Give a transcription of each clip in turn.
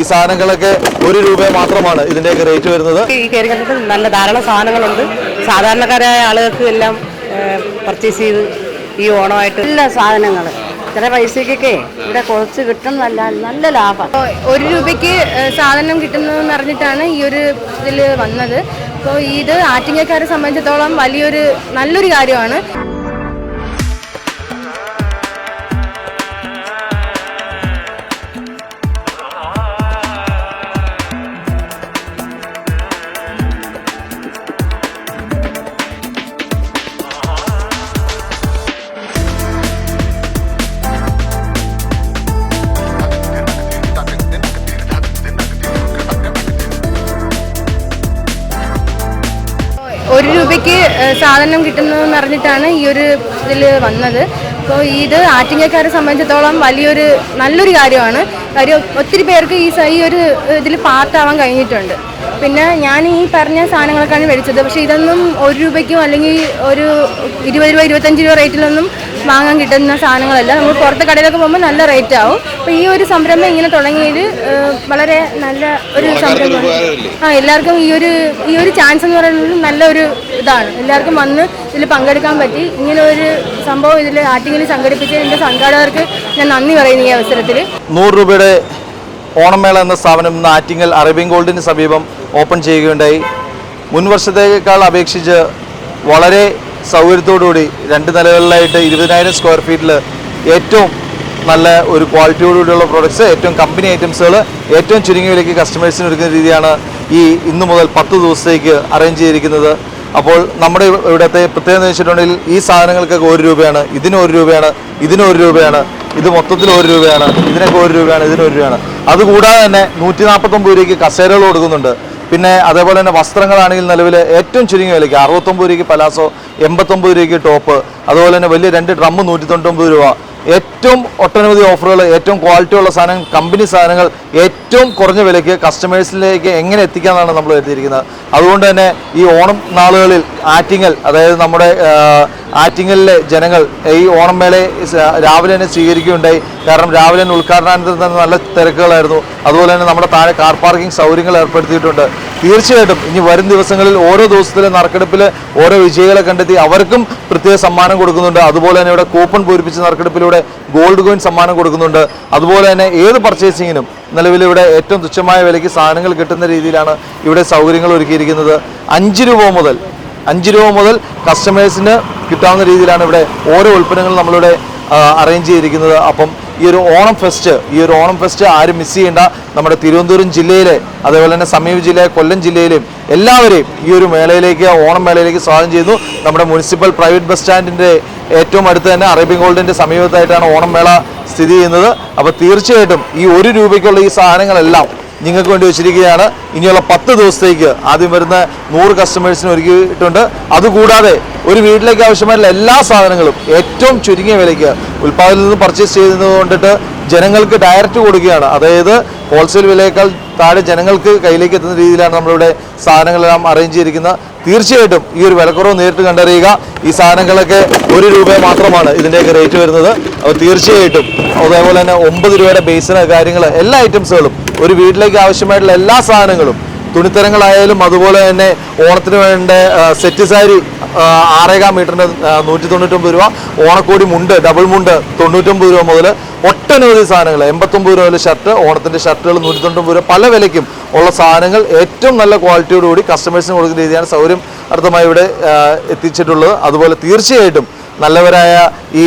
ഈ സാധനങ്ങളൊക്കെ ഒരു രൂപ മാത്രമാണ് ഇതിന്റെയൊക്കെ റേറ്റ് വരുന്നത്. ഈ നല്ല ധാരാളം സാധനങ്ങളുണ്ട്. സാധാരണക്കാരായ ആളുകൾക്ക് എല്ലാം പർച്ചേസ് ചെയ്ത് ഈ ഓണമായിട്ട് നല്ല സാധനങ്ങൾ ചില പൈസക്കൊക്കെ ഇവിടെ കുറച്ച് കിട്ടും നല്ല ലാഭം. ഒരു രൂപയ്ക്ക് സാധനം കിട്ടുന്നതെന്ന് അറിഞ്ഞിട്ടാണ് ഈ ഒരു ഇതിൽ വന്നത്. അപ്പോൾ ഇത് ആറ്റിങ്ങക്കാരെ സംബന്ധിച്ചിടത്തോളം വലിയൊരു നല്ലൊരു കാര്യമാണ്. സാധനം കിട്ടുന്നതെന്ന് അറിഞ്ഞിട്ടാണ് ഈ ഒരു ഇതിൽ വന്നത്. അപ്പോൾ ഇത് ആറ്റിങ്ങക്കാരെ സംബന്ധിച്ചിടത്തോളം വലിയൊരു നല്ലൊരു കാര്യമാണ്. കാര്യം ഒത്തിരി പേർക്ക് ഈ ഈ ഒരു ഇതിൽ പാർട്ടാവാൻ കഴിഞ്ഞിട്ടുണ്ട്. പിന്നെ ഞാൻ ഈ പറഞ്ഞ സാധനങ്ങളൊക്കെയാണ് മേടിച്ചത്. പക്ഷേ ഇതൊന്നും ഒരു രൂപയ്ക്കും അല്ലെങ്കിൽ ഒരു ഇരുപത് രൂപ ഇരുപത്തഞ്ച് രൂപ റേറ്റിലൊന്നും വാങ്ങാൻ കിട്ടുന്ന സാധനങ്ങളല്ല നമ്മൾ പുറത്തെ കടയിലൊക്കെ പോകുമ്പോൾ നല്ല റേറ്റ് ആവും. അപ്പോൾ ഈ ഒരു സംരംഭം ഇങ്ങനെ തുടങ്ങിയത് വളരെ നല്ല ഒരു സംരംഭം. ആ എല്ലാവർക്കും ഈ ഒരു ഈ ഒരു ചാൻസ് എന്ന് പറയുന്നത് നല്ലൊരു ഇതാണ്. എല്ലാവർക്കും വന്ന് ഇതിൽ പങ്കെടുക്കാൻ പറ്റി. ഇങ്ങനെ ഒരു സംഭവം ഇതിൽ ആറ്റിങ്ങിൽ സംഘടിപ്പിച്ച എന്റെ സംഘാടകർക്ക് ഞാൻ നന്ദി പറയുന്നു ഈ അവസരത്തിൽ നൂറ് രൂപയുടെ ഓണമേള എന്ന സ്ഥാപനം ഇന്ന് ആറ്റിങ്ങൽ അറേബ്യൻ ഗോൾഡിന് സമീപം ഓപ്പൺ ചെയ്യുകയുണ്ടായി. മുൻവർഷത്തേക്കാൾ അപേക്ഷിച്ച് വളരെ സൗകര്യത്തോടുകൂടി രണ്ട് നിലകളിലായിട്ട് ഇരുപതിനായിരം സ്ക്വയർ ഫീറ്റിൽ ഏറ്റവും നല്ല ഒരു ക്വാളിറ്റിയോടുകൂടിയുള്ള പ്രോഡക്ട്സ് ഏറ്റവും കമ്പനി ഐറ്റംസുകൾ ഏറ്റവും ചുരുങ്ങിയ വിലയ്ക്ക് കസ്റ്റമേഴ്സിന് എടുക്കുന്ന രീതിയാണ് ഈ ഇന്നു മുതൽ പത്ത് ദിവസത്തേക്ക് അറേഞ്ച് ചെയ്തിരിക്കുന്നത്. അപ്പോൾ നമ്മുടെ ഇവ- ഇവിടുത്തെ പ്രത്യേകത വെച്ചിട്ടുണ്ടെങ്കിൽ ഈ സാധനങ്ങൾക്കൊക്കെ ഒരു രൂപയാണ് ഇതിന് ഒരു രൂപയാണ് ഇതിന് ഒരു രൂപയാണ് ഇത് മൊത്തത്തിൽ ഒരു രൂപയാണ് ഇതിനൊക്കെ ഒരു രൂപയാണ് ഇതിന് ഒരു രൂപയാണ്. അതുകൂടാതെ തന്നെ നൂറ്റി നാൽപ്പത്തൊമ്പത് രൂപയ്ക്ക് കസേരകൾ കൊടുക്കുന്നുണ്ട്. പിന്നെ അതേപോലെ തന്നെ വസ്ത്രങ്ങളാണെങ്കിൽ നിലവിൽ ഏറ്റവും ചുരുങ്ങിയ വിലയ്ക്ക് അറുപത്തൊമ്പത് രൂപയ്ക്ക് പലാസോ എൺപത്തൊമ്പത് രൂപയ്ക്ക് ടോപ്പ് അതുപോലെ തന്നെ വലിയ രണ്ട് ഡ്രമ്മ് നൂറ്റി തൊണ്ണൂറ്റൊമ്പത് രൂപ ഏറ്റവും ഒട്ടനവധി ഓഫറുകൾ ഏറ്റവും ക്വാളിറ്റി ഉള്ള സാധനം കമ്പനി സാധനങ്ങൾ ഏറ്റവും കുറഞ്ഞ വിലയ്ക്ക് കസ്റ്റമേഴ്സിലേക്ക് എങ്ങനെ എത്തിക്കാമെന്നാണ് നമ്മൾ എത്തിയിരിക്കുന്നത് അതുകൊണ്ട് തന്നെ ഈ ഓണം നാളുകളിൽ ആറ്റിങ്ങൽ അതായത് നമ്മുടെ ആറ്റിങ്ങലിലെ ജനങ്ങൾ ഈ ഓണം മേളയെ രാവിലെ തന്നെ സ്വീകരിക്കുകയുണ്ടായി. കാരണം രാവിലെ തന്നെ ഉദ്ഘാടനാനന്തരം തന്നെ നല്ല തിരക്കുകളായിരുന്നു. അതുപോലെ തന്നെ നമ്മുടെ താഴെ കാർ പാർക്കിംഗ് സൗകര്യങ്ങൾ ഏർപ്പെടുത്തിയിട്ടുണ്ട്. തീർച്ചയായിട്ടും ഇനി വരും ദിവസങ്ങളിൽ ഓരോ ദിവസത്തിലെ നറുക്കെടുപ്പിൽ ഓരോ വിജയികളെ കണ്ടെത്തി അവർക്കും പ്രത്യേക സമ്മാനം കൊടുക്കുന്നുണ്ട്. അതുപോലെ തന്നെ ഇവിടെ കൂപ്പൺ പൂരിപ്പിച്ച നറുക്കെടുപ്പിലൂടെ ഗോൾഡ് കോയിൻ സമ്മാനം കൊടുക്കുന്നുണ്ട്. അതുപോലെ തന്നെ ഏത് പർച്ചേസിങ്ങിനും നിലവിൽ ഇവിടെ ഏറ്റവും തുച്ഛമായ വിലയ്ക്ക് സാധനങ്ങൾ കിട്ടുന്ന രീതിയിലാണ് ഇവിടെ സൗകര്യങ്ങൾ ഒരുക്കിയിരിക്കുന്നത്. അഞ്ച് രൂപ മുതൽ അഞ്ച് രൂപ മുതൽ കസ്റ്റമേഴ്സിന് കിട്ടാവുന്ന രീതിയിലാണ് ഇവിടെ ഓരോ ഉൽപ്പന്നങ്ങളും നമ്മളിവിടെ അറേഞ്ച് ചെയ്തിരിക്കുന്നത്. അപ്പം ഈ ഒരു ഓണം ഫെസ്റ്റ് ഈ ഒരു ഓണം ഫെസ്റ്റ് ആരും മിസ് ചെയ്യേണ്ട. നമ്മുടെ തിരുവനന്തപുരം ജില്ലയിലെ അതേപോലെ തന്നെ സമീപ ജില്ലയിലെ കൊല്ലം ജില്ലയിലെയും എല്ലാവരെയും ഈ ഒരു മേളയിലേക്ക് ഓണം മേളയിലേക്ക് സ്വാഗതം ചെയ്യുന്നു. നമ്മുടെ മുനിസിപ്പൽ പ്രൈവറ്റ് ബസ് സ്റ്റാൻഡിന്റെ ഏറ്റവും അടുത്ത് തന്നെ അറേബ്യൻ ഗോൾഡിന്റെ സമീപത്തായിട്ടാണ് ഓണം മേള സ്ഥിതി ചെയ്യുന്നത്. അപ്പോൾ തീർച്ചയായിട്ടും ഈ ഒരു രൂപയ്ക്കുള്ള ഈ സാധനങ്ങളെല്ലാം നിങ്ങൾക്ക് വേണ്ടി വെച്ചിരിക്കുകയാണ്. ഇനിയുള്ള പത്ത് ദിവസത്തേക്ക് ആദ്യം വരുന്ന നൂറ് കസ്റ്റമേഴ്സിന് ഒരുക്കിയിട്ടുണ്ട്. അതുകൂടാതെ ഒരു വീട്ടിലേക്ക് ആവശ്യമായിട്ടുള്ള എല്ലാ സാധനങ്ങളും ഏറ്റവും ചുരുങ്ങിയ വിലയ്ക്ക് ഉൽപ്പാദനത്തിൽ നിന്ന് പർച്ചേസ് ചെയ്യുന്നത് കൊണ്ടിട്ട് ജനങ്ങൾക്ക് ഡയറക്റ്റ് കൊടുക്കുകയാണ്. അതായത് ഹോൾസെയിൽ വിലയേക്കാൾ താഴെ ജനങ്ങൾക്ക് കയ്യിലേക്ക് എത്തുന്ന രീതിയിലാണ് നമ്മളിവിടെ സാധനങ്ങളെല്ലാം അറേഞ്ച് ചെയ്തിരിക്കുന്നത്. തീർച്ചയായിട്ടും ഈ ഒരു വിലക്കുറവ് നേരിട്ട് കണ്ടറിയുക. ഈ സാധനങ്ങളൊക്കെ ഒരു രൂപ മാത്രമാണ് ഇതിന്റെയൊക്കെ റേറ്റ് വരുന്നത്. അപ്പോൾ തീർച്ചയായിട്ടും അതേപോലെ തന്നെ ഒമ്പത് രൂപയുടെ ബേസിന് കാര്യങ്ങൾ എല്ലാ ഐറ്റംസുകളും ഒരു വീട്ടിലേക്ക് ആവശ്യമായിട്ടുള്ള എല്ലാ സാധനങ്ങളും തുണിത്തരങ്ങളായാലും അതുപോലെ തന്നെ ഓണത്തിന് വേണ്ട സെറ്റ് സാരി ആറേകാം മീറ്ററിന് നൂറ്റി തൊണ്ണൂറ്റൊമ്പത് രൂപ ഓണക്കോടി മുണ്ട് ഡബിൾ മുണ്ട് തൊണ്ണൂറ്റൊമ്പത് രൂപ മുതൽ ഒട്ടനവധി സാധനങ്ങൾ എൺപത്തൊമ്പത് രൂപ ഷർട്ട് ഓണത്തിന്റെ ഷർട്ടുകൾ നൂറ്റി തൊണ്ണൂറ്റൊമ്പത് രൂപ പല വിലയ്ക്കും ഉള്ള സാധനങ്ങൾ ഏറ്റവും നല്ല ക്വാളിറ്റിയോടുകൂടി കസ്റ്റമേഴ്സിന് കൊടുക്കുന്ന രീതിയാണ് സൗകര്യം അർത്ഥമായി ഇവിടെ എത്തിച്ചിട്ടുള്ളത്. അതുപോലെ തീർച്ചയായിട്ടും നല്ലവരായ ഈ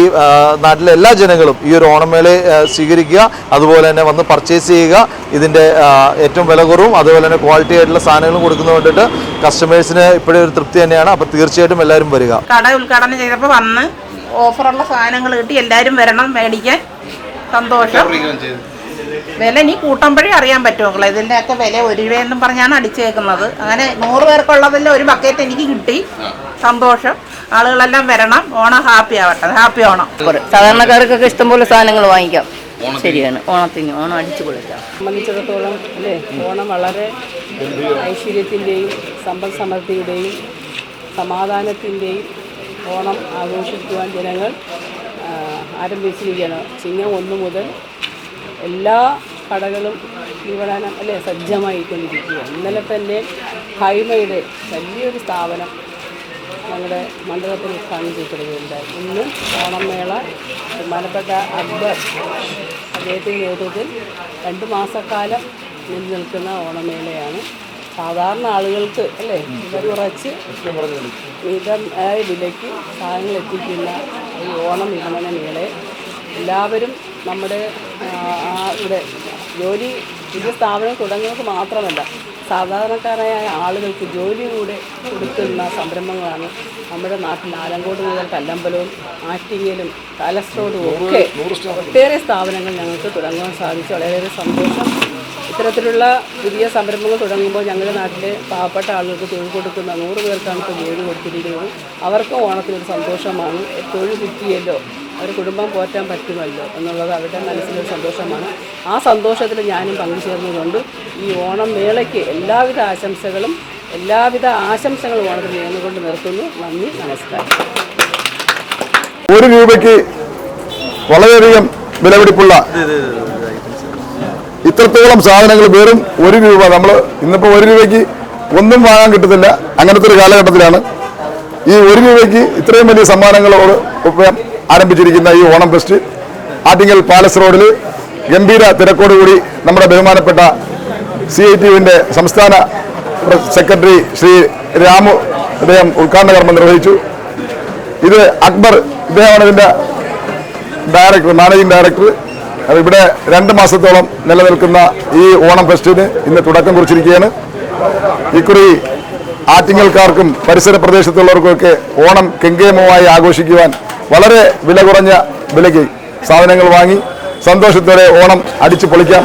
നാട്ടിലെ എല്ലാ ജനങ്ങളും ഈ ഒരു ഓണമേളയെ സ്വീകരിക്കുക അതുപോലെ തന്നെ വന്ന് പർച്ചേസ് ചെയ്യുക ഇതിന്റെ ഏറ്റവും വില കുറവും അതുപോലെ തന്നെ ക്വാളിറ്റി ആയിട്ടുള്ള സാധനങ്ങളും കൊടുക്കുന്നത് കൊണ്ടിട്ട് കസ്റ്റമേഴ്സിന് ഇപ്പോഴും ഒരു തൃപ്തി തന്നെയാണ്. അപ്പോൾ തീർച്ചയായിട്ടും എല്ലാവരും വരിക. കട ഉദ്ഘാടനം ചെയ്തപ്പോൾ വന്ന് ഓഫറുള്ള സാധനങ്ങൾ കിട്ടി. എല്ലാവരും വരണം മേടിക്കാൻ. സന്തോഷം. വില ഇനി കൂട്ടുമ്പോഴേ അറിയാൻ പറ്റുമോ ഇതിന്റെയൊക്കെ വില ഒരു രൂപയെന്നും പറഞ്ഞാണ് അടിച്ചേക്കുന്നത്. അങ്ങനെ നൂറ് പേർക്കുള്ളതിൽ ഒരു ബക്കറ്റ് എനിക്ക് കിട്ടി. സന്തോഷം. ആളുകളെല്ലാം വരണം. ഓണം ഹാപ്പി ആവട്ടെ. ഹാപ്പി ഓണം. സാധാരണക്കാർക്കൊക്കെ ഇഷ്ടംപോലെ സാധനങ്ങൾ വാങ്ങിക്കാം. ശരിയാണ്. ഓണത്തിന്. ഓണം അടിച്ചു പൊളിക്കാം. സംബന്ധിച്ചിടത്തോളം അല്ലേ? ഓണം വളരെ ഐശ്വര്യത്തിന്റെയും സമ്പൽ സമൃദ്ധിയുടെയും സമാധാനത്തിന്റെയും ഓണം ആഘോഷിക്കുവാൻ ജനങ്ങൾ ആരംഭിച്ചിരിക്കുകയാണ്. ചിങ്ങം ഒന്ന് മുതൽ എല്ലാ കടകളും വിപണനം അല്ലേ സജ്ജമായിക്കൊണ്ടിരിക്കുക ഇന്നലെ തന്നെ ഹൈമയുടെ വലിയൊരു സ്ഥാപനം ഞങ്ങളുടെ മണ്ഡലത്തിൽ ഉദ്ഘാടനം ഇന്നും ഓണമേള ബഹുമാനപ്പെട്ട അക്ബർ അദ്ദേഹത്തിന്റെ നേതൃത്വത്തിൽ രണ്ട് മാസക്കാലം നിന്ന് നിൽക്കുന്ന ഓണമേളയാണ്. സാധാരണ ആളുകൾക്ക് അല്ലേ? വില കുറച്ച് മിതമായ വിലയ്ക്ക് സാധനങ്ങൾ എത്തിക്കുന്ന ഈ ഓണം വിപണന മേളയെ എല്ലാവരും നമ്മുടെ ഇവിടെ ജോലി ഇത് സ്ഥാപനം തുടങ്ങുന്നത് മാത്രമല്ല സാധാരണക്കാരായ ആളുകൾക്ക് ജോലി കൂടെ കൊടുക്കുന്ന സംരംഭങ്ങളാണ് നമ്മുടെ നാട്ടിൽ ആലങ്കോട് മുതൽ കല്ലമ്പലവും ആറ്റിങ്ങലും കാലസ്ട്രോഡും ഒക്കെ ഒട്ടേറെ സ്ഥാപനങ്ങൾ ഞങ്ങൾക്ക് തുടങ്ങുവാൻ സാധിച്ചു. വളരെയേറെ സന്തോഷം. ഇത്തരത്തിലുള്ള പുതിയ സംരംഭങ്ങൾ തുടങ്ങുമ്പോൾ ഞങ്ങളുടെ നാട്ടിലെ പാവപ്പെട്ട ആളുകൾക്ക് തൊഴിൽ കൊടുക്കുന്ന നൂറ് പേർക്കാണ് ഇപ്പോൾ ജോലി കൊടുത്തിരിക്കുന്നത്. അവർക്ക് ഓണത്തിനൊരു സന്തോഷമാണ്. തൊഴിൽ കിട്ടിയല്ലോ. ഒരു കുടുംബം പോറ്റാൻ പറ്റുമല്ലോ എന്നുള്ളത് അവരുടെ മനസ്സിലൊരു സന്തോഷമാണ്. ആ സന്തോഷത്തിൽ ഞാനും പങ്കുചേർന്നതുകൊണ്ട് ഈ ഓണം മേളയ്ക്ക് എല്ലാവിധ ആശംസകളും എല്ലാവിധ ആശംസകളും ഓണത്തിന് നേർന്നുകൊണ്ട് നിർത്തുന്നു. നന്ദി നമസ്കാരം. ഒരു രൂപയ്ക്ക് വളരെയധികം വിലപിടിപ്പുള്ള ഇത്രത്തോളം സാധനങ്ങൾ വെറും ഒരു രൂപ. നമ്മൾ ഇന്നിപ്പോൾ ഒരു രൂപയ്ക്ക് ഒന്നും വാങ്ങാൻ കിട്ടത്തില്ല. അങ്ങനത്തെ ഒരു കാലഘട്ടത്തിലാണ്. ഈ ഒരു രൂപയ്ക്ക് ഇത്രയും വലിയ സമ്മാനങ്ങളോട് ഒപ്പം ആരംഭിച്ചിരിക്കുന്ന ഈ ഓണം ഫെസ്റ്റ് ആറ്റിങ്ങൽ പാലസ് റോഡിൽ ഗംഭീര തിരക്കോടുകൂടി നമ്മുടെ ബഹുമാനപ്പെട്ട സി ഐ ടി യുവിന്റെ സംസ്ഥാന സെക്രട്ടറി ശ്രീ രാമു അദ്ദേഹം ഉദ്ഘാടന കർമ്മം നിർവഹിച്ചു. ഇത് അക്ബർ ഇദ്ദേഹമാണ് ഇതിന്റെ ഡയറക്ടർ മാനേജിംഗ് ഡയറക്ടർ ഇവിടെ രണ്ട് മാസത്തോളം നിലനിൽക്കുന്ന ഈ ഓണം ഫെസ്റ്റിന് ഇന്ന് തുടക്കം കുറിച്ചിരിക്കുകയാണ്. ഇക്കുറി ആറ്റിങ്ങൽക്കാർക്കും പരിസര പ്രദേശത്തുള്ളവർക്കുമൊക്കെ ഓണം കെങ്കേമമായി ആഘോഷിക്കുവാൻ വളരെ വില കുറഞ്ഞ വിലയ്ക്ക് സാധനങ്ങൾ വാങ്ങി സന്തോഷത്തോടെ ഓണം അടിച്ചു പൊളിക്കാം.